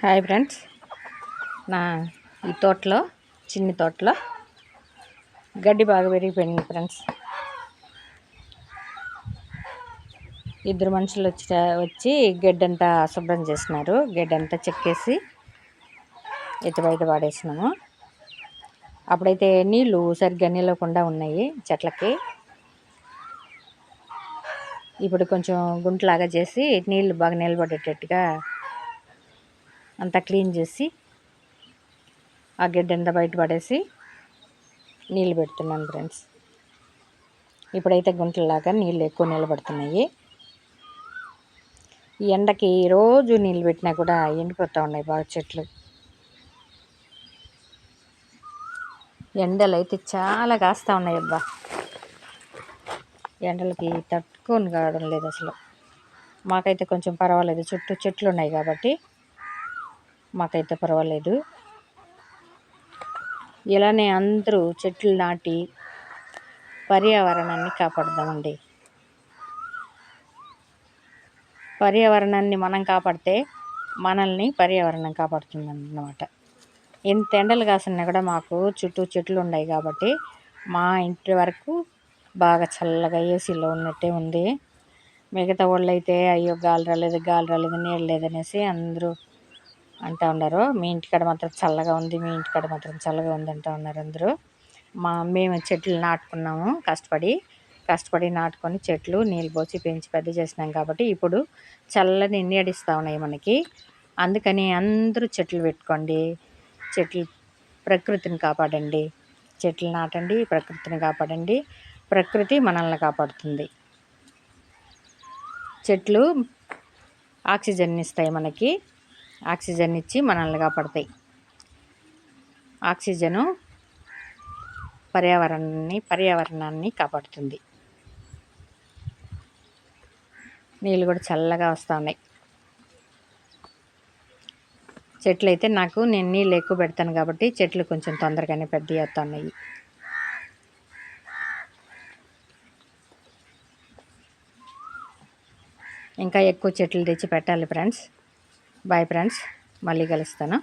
Hi friends. నా ఈ తోటలో చిన్ని తోటలో గడ్డి బాగా పెరిగిపోయింది ఫ్రెండ్స్. ఇద్దరు మనుషులు వచ్చి వచ్చి గడ్డంతా శుభ్రం చేసినారు. గడ్డంతా చెక్కేసి ఎత్తి బయట పాడేసినాము. అప్పుడైతే నీళ్ళు సరిగ్గా నిలవకుండా ఉన్నాయి చెట్లకి. ఇప్పుడు కొంచెం గుంటలాగా చేసి నీళ్ళు బాగా నిలబడేటట్టుగా అంతా క్లీన్ చేసి ఆ గడ్డంతా బయట పడేసి నీళ్ళు పెడుతున్నాను ఫ్రెండ్స్. ఇప్పుడైతే గుంటలాగా నీళ్ళు ఎక్కువ నిలబడుతున్నాయి. ఈ ఎండకి రోజు నీళ్ళు పెట్టినా కూడా ఎండిపోతూ ఉన్నాయి బాగా చెట్లు. ఎండలు అయితే చాలా కాస్తూ ఉన్నాయి అబ్బా. ఎండలకి తట్టుకొని కావడం లేదు అసలు. మాకైతే కొంచెం పర్వాలేదు. చుట్టూ చెట్లు ఉన్నాయి కాబట్టి మాకైతే పర్వాలేదు. ఇలానే అందరూ చెట్లు నాటి పర్యావరణాన్ని కాపాడదామండి. పర్యావరణాన్ని మనం కాపాడితే మనల్ని పర్యావరణం కాపాడుతుంది అన్నమాట ఎంత ఎండలు కాసినా కూడా మాకు చుట్టూ చెట్లు ఉన్నాయి కాబట్టి మా ఇంటి వరకు బాగా చల్లగా ఏసీలో ఉన్నట్టే ఉంది. మిగతా వాళ్ళు అయితే అయ్యో గాలి రాలేదు గాలి రాలేదు నీళ్ళు లేదనేసి అందరూ అంటూ ఉన్నారు. మీ ఇంటికాడ మాత్రం చల్లగా ఉంది మీ ఇంటికాడ మాత్రం చల్లగా ఉంది అంటూ ఉన్నారు అందరూ. మా మేము చెట్లు నాటుకున్నాము కష్టపడి కష్టపడి నాటుకొని చెట్లు నీళ్ళు పోసి పెంచి పెద్ద చేసినాం కాబట్టి ఇప్పుడు చల్లని నీడిస్తూ ఉన్నాయి మనకి. అందుకని అందరూ చెట్లు పెట్టుకోండి చెట్లు ప్రకృతిని కాపాడండి చెట్లు నాటండి ప్రకృతిని కాపాడండి ప్రకృతి మనల్ని కాపాడుతుంది. చెట్లు ఆక్సిజన్ ఇస్తాయి మనకి. ఆక్సిజన్ ఇచ్చి మనల్ని కాపాడతాయి. ఆక్సిజను పర్యావరణాన్ని పర్యావరణాన్ని కాపాడుతుంది. నీళ్ళు కూడా చల్లగా వస్తూ ఉన్నాయి. చెట్లు అయితే నాకు నేను నీళ్ళు ఎక్కువ పెడతాను కాబట్టి చెట్లు కొంచెం తొందరగానే పెద్ద అవుతున్నాయి ఇంకా ఎక్కువ చెట్లు తెచ్చి పెట్టాలి ఫ్రెండ్స్. బాయ్ ఫ్రెండ్స్ మళ్ళీ కలుస్తాను